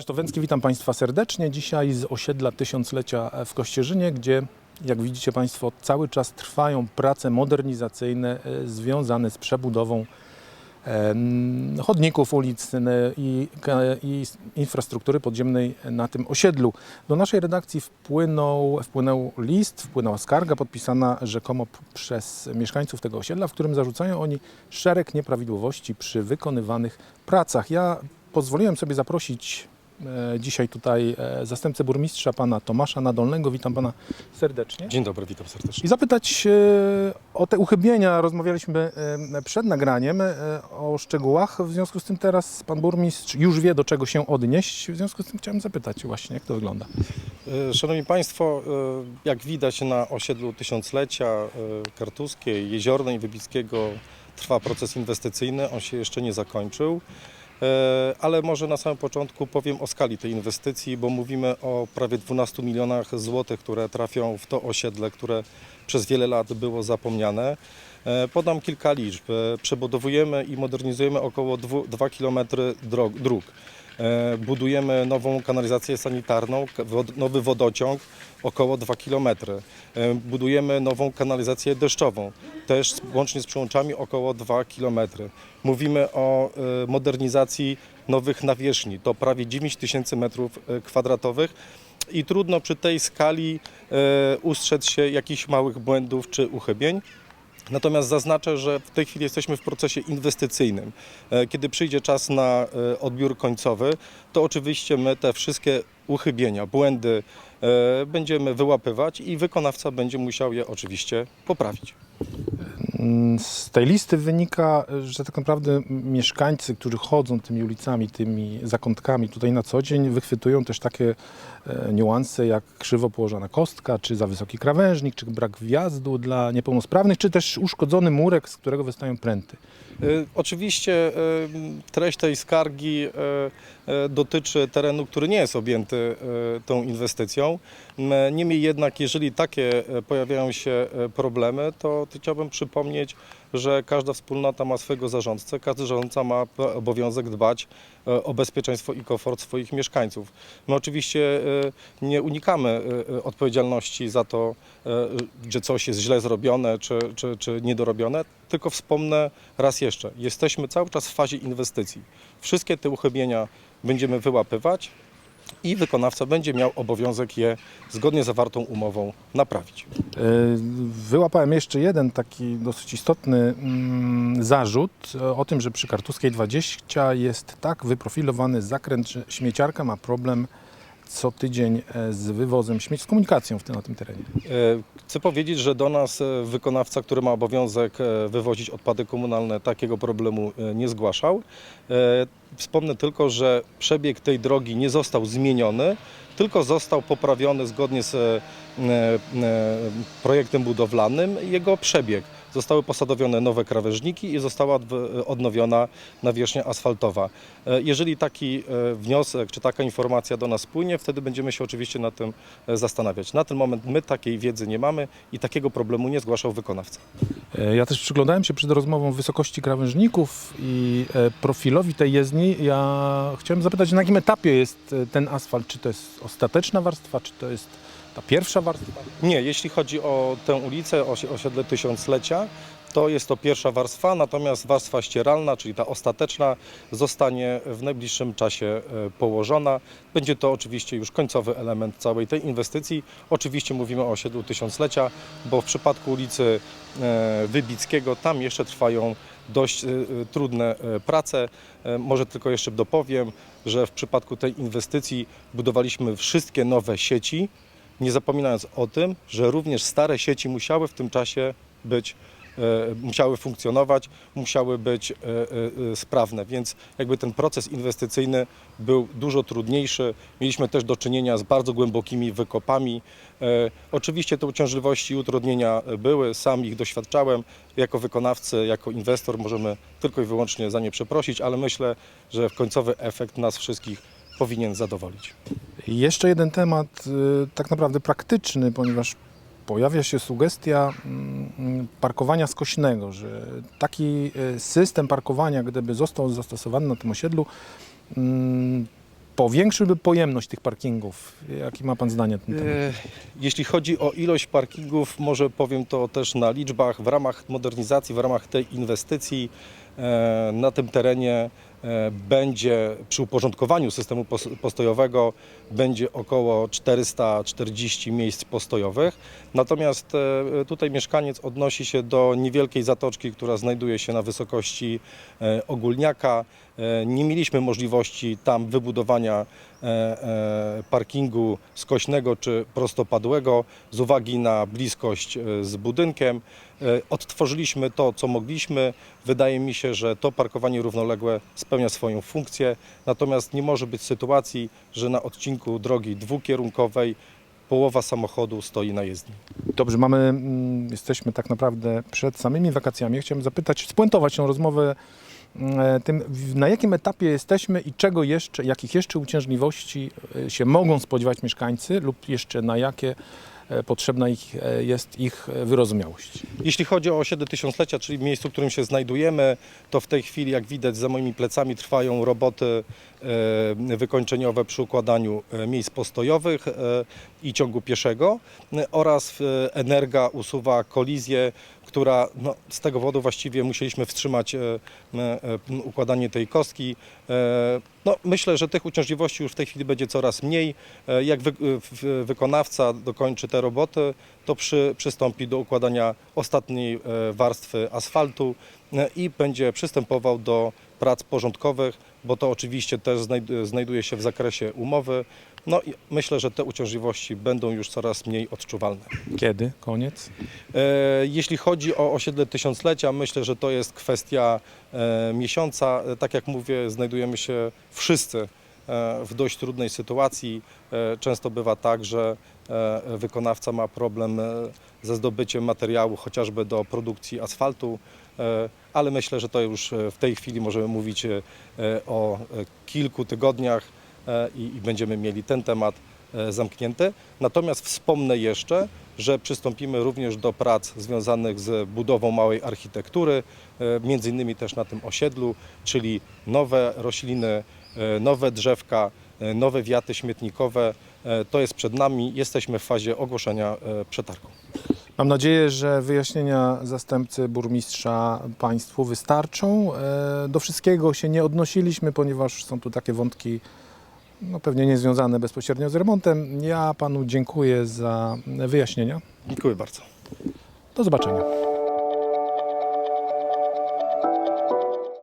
Krzysztof Węcki, witam Państwa serdecznie. Dzisiaj z osiedla Tysiąclecia w Kościerzynie, gdzie jak widzicie Państwo cały czas trwają prace modernizacyjne e, związane z przebudową em, chodników, ulic e, i, i infrastruktury podziemnej na tym osiedlu. Do naszej redakcji wpłynął, wpłynął list, wpłynęła skarga podpisana rzekomo przez mieszkańców tego osiedla, w którym zarzucają oni szereg nieprawidłowości przy wykonywanych pracach. Ja pozwoliłem sobie zaprosić e, dzisiaj tutaj e, zastępcę burmistrza, pana Tomasza Nadolnego. Witam pana serdecznie. Dzień dobry, witam serdecznie. I zapytać e, o te uchybienia. Rozmawialiśmy e, przed nagraniem e, o szczegółach. W związku z tym teraz pan burmistrz już wie, do czego się odnieść. W związku z tym chciałem zapytać właśnie, jak to wygląda. E, Szanowni Państwo, e, jak widać na osiedlu Tysiąclecia e, Kartuskiej, Jeziornej i Wybickiego trwa proces inwestycyjny, on się jeszcze nie zakończył. E, Ale może na samym początku powiem o skali tej inwestycji, bo mówimy o prawie 12 milionach złotych, które trafią w to osiedle, które przez wiele lat było zapomniane. E, Podam kilka liczb. E, Przebudowujemy i modernizujemy około 2 km dróg. E, Budujemy nową kanalizację sanitarną, nowy wodociąg około 2 km. Budujemy nową kanalizację deszczową, też łącznie z przyłączami około 2 km. Mówimy o modernizacji nowych nawierzchni, to prawie 9 tysięcy metrów kwadratowych i trudno przy tej skali ustrzec się jakichś małych błędów czy uchybień. Natomiast zaznaczę, że w tej chwili jesteśmy w procesie inwestycyjnym. E, Kiedy przyjdzie czas na e, odbiór końcowy, to oczywiście my te wszystkie uchybienia, błędy e, będziemy wyłapywać i wykonawca będzie musiał je oczywiście poprawić. Mm, Z tej listy wynika, że tak naprawdę mieszkańcy, którzy chodzą tymi ulicami, tymi zakątkami tutaj na co dzień, wychwytują też takie e, niuanse jak krzywo położona kostka, czy za wysoki krawężnik, czy brak wjazdu dla niepełnosprawnych, czy też uszkodzony murek, z którego wystają pręty. E, Oczywiście e, treść tej skargi e, dotyczy terenu, który nie jest objęty tą inwestycją. Niemniej jednak, jeżeli takie pojawiają się problemy, to chciałbym przypomnieć, że każda wspólnota ma swojego zarządcę, każdy zarządca ma obowiązek dbać e, o bezpieczeństwo i komfort swoich mieszkańców. My oczywiście e, nie unikamy e, odpowiedzialności za to, że coś jest źle zrobione czy, czy, czy niedorobione, tylko wspomnę raz jeszcze, jesteśmy cały czas w fazie inwestycji. Wszystkie te uchybienia będziemy wyłapywać i wykonawca będzie miał obowiązek je zgodnie z zawartą umową naprawić. E, Wyłapałem jeszcze jeden taki dosyć istotny mm, zarzut e, o tym, że przy Kartuskiej 20 jest tak wyprofilowany zakręt, że śmieciarka ma problem co tydzień e, z wywozem śmieci, z komunikacją w tym, na tym terenie. E, Chcę powiedzieć, że do nas e, wykonawca, który ma obowiązek wywozić odpady komunalne, takiego problemu nie zgłaszał. Wspomnę tylko, że przebieg tej drogi nie został zmieniony, tylko został poprawiony zgodnie z projektem budowlanym jego przebieg. Zostały posadowione nowe krawężniki i została odnowiona nawierzchnia asfaltowa. E, Jeżeli taki e, wniosek czy taka informacja do nas płynie, wtedy będziemy się oczywiście nad tym e, zastanawiać. Na ten moment my takiej wiedzy nie mamy i takiego problemu nie zgłaszał wykonawca. Ja też przyglądałem się przed rozmową wysokości krawężników i profilowi tej jezdni. Ja chciałem zapytać, na jakim etapie jest ten asfalt? Czy to jest ostateczna warstwa, czy to jest ta pierwsza warstwa? Nie, jeśli chodzi o tę ulicę, osiedle Tysiąclecia, to jest to pierwsza warstwa, natomiast warstwa ścieralna, czyli ta ostateczna, zostanie w najbliższym czasie e, położona. Będzie to oczywiście już końcowy element całej tej inwestycji. Oczywiście mówimy o osiedlu Tysiąclecia, bo w przypadku ulicy e, Wybickiego tam jeszcze trwają dość e, trudne prace. Może tylko jeszcze dopowiem, że w przypadku tej inwestycji budowaliśmy wszystkie nowe sieci, nie zapominając o tym, że również stare sieci musiały w tym czasie być, e, musiały funkcjonować, musiały być e, e, sprawne, więc jakby ten proces inwestycyjny był dużo trudniejszy. Mieliśmy też do czynienia z bardzo głębokimi wykopami. Oczywiście te uciążliwości i utrudnienia były, sam ich doświadczałem. Jako wykonawcy, jako inwestor możemy tylko i wyłącznie za nie przeprosić, ale myślę, że końcowy efekt nas wszystkich powinien zadowolić. I Jeszcze jeden temat, y, tak naprawdę praktyczny, ponieważ pojawia się sugestia mm, parkowania skośnego, że taki y, system parkowania, gdyby został zastosowany na tym osiedlu, mm, powiększyłby pojemność tych parkingów? Jakie ma Pan zdanie na ten temat? E, Jeśli chodzi o ilość parkingów, może powiem to też na liczbach. W ramach modernizacji, w ramach tej inwestycji e, na tym terenie będzie przy uporządkowaniu systemu pos- postojowego będzie około 440 miejsc postojowych. Natomiast e, tutaj mieszkaniec odnosi się do niewielkiej zatoczki, która znajduje się na wysokości e, ogólniaka. E, Nie mieliśmy możliwości tam wybudowania e, e, parkingu skośnego czy prostopadłego z uwagi na bliskość e, z budynkiem. E, Odtworzyliśmy to, co mogliśmy. Wydaje mi się, że to parkowanie równoległe spełnia swoją funkcję, natomiast nie może być sytuacji, że na odcinku drogi dwukierunkowej połowa samochodu stoi na jezdni. Dobrze, mamy, mm, jesteśmy tak naprawdę przed samymi wakacjami. Chciałem zapytać, spuentować tą rozmowę mm, tym, na jakim etapie jesteśmy i czego jeszcze, jakich jeszcze uciążliwości e, się mogą spodziewać mieszkańcy lub jeszcze na jakie e, potrzebna ich, e, jest ich e, wyrozumiałość. Jeśli chodzi o osiedle tysiąclecia, czyli miejscu, w którym się znajdujemy, to w tej chwili, jak widać za moimi plecami, trwają roboty e, wykończeniowe przy układaniu e, miejsc postojowych e, i ciągu pieszego e, oraz e, Energa usuwa kolizję, która no, z tego powodu właściwie musieliśmy wstrzymać e, e, e, układanie tej kostki. No, myślę, że tych uciążliwości już w tej chwili będzie coraz mniej. Jak wy, wykonawca dokończy te roboty, to przy, przystąpi do układania ostatniej warstwy asfaltu i będzie przystępował do prac porządkowych, bo to oczywiście też znajd- znajduje się w zakresie umowy. No i myślę, że te uciążliwości będą już coraz mniej odczuwalne. Kiedy? Koniec? E, Jeśli chodzi o osiedle tysiąclecia, myślę, że to jest kwestia e, miesiąca. E, Tak jak mówię, znajdujemy się wszyscy e, w dość trudnej sytuacji. E, Często bywa tak, że wykonawca ma problem ze zdobyciem materiału chociażby do produkcji asfaltu, ale myślę, że to już w tej chwili możemy mówić o kilku tygodniach i i będziemy mieli ten temat e, zamknięty. Natomiast wspomnę jeszcze, że przystąpimy również do prac związanych z budową małej architektury, e, między innymi też na tym osiedlu, czyli nowe rośliny, e, nowe drzewka, e, nowe wiaty śmietnikowe. E, To jest przed nami. Jesteśmy w fazie ogłoszenia e, przetargu. Mam nadzieję, że wyjaśnienia zastępcy burmistrza Państwu wystarczą. E, Do wszystkiego się nie odnosiliśmy, ponieważ są tu takie wątki no, pewnie niezwiązane bezpośrednio z remontem. Ja Panu dziękuję za wyjaśnienia. Dziękuję bardzo. Do zobaczenia.